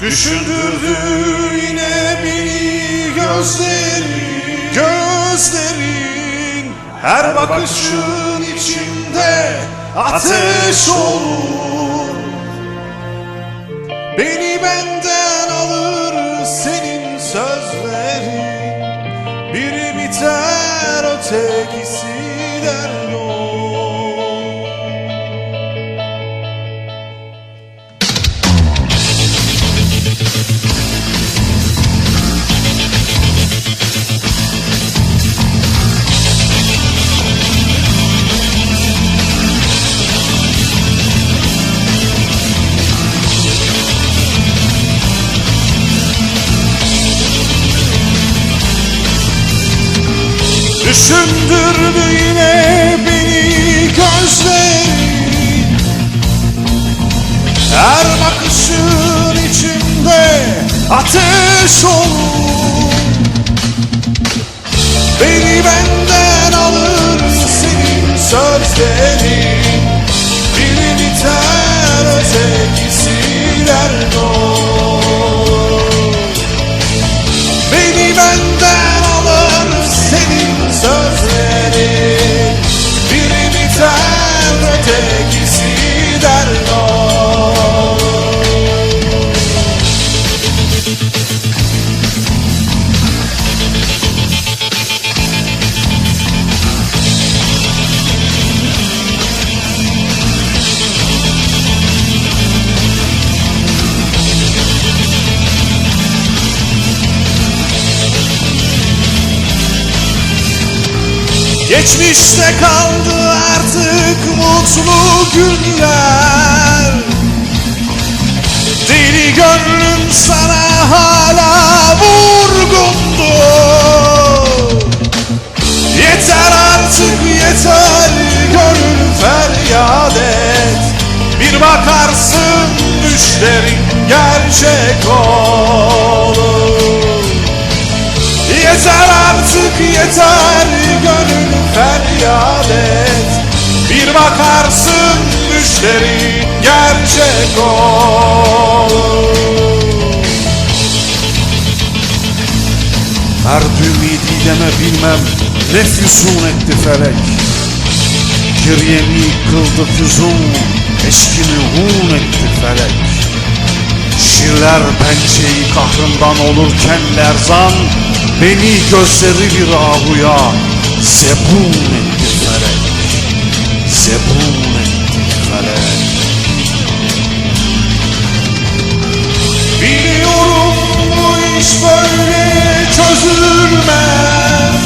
Düşündürdü yine beni gözlerin Gözlerin. Her bakışın içimde ateş olur. Beni benden alır senin sözlerin. Biri biter ötekisi der Düşündürdü yine beni gözlerin. Her bakışın içimde ateş olur Geçmişte kaldı artık mutlu günler. Deli gönlüm sana hala vurgundu. Yeter artık yeter gönül feryat et. Bir bakarsın düşlerin gerçek olur düşlerin gerçek olur Erdüm deme bilmem ne füzun etti felek. Kiryemi kıldı füzun eşkimi hun etti felek. Şiirler pençeyi kahrından olurken lerzan Beni gözleri bir ahuya zebun etti felek. Zebun etti felek Biliyorum bu iş böyle çözülmez.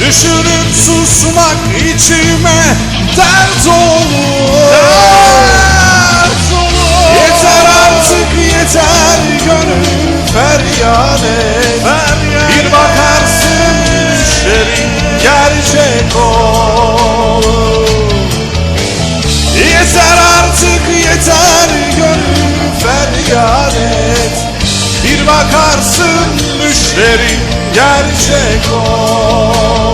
Düşünüp susmak içime dert olur bakarsın düşlerin gerçek olur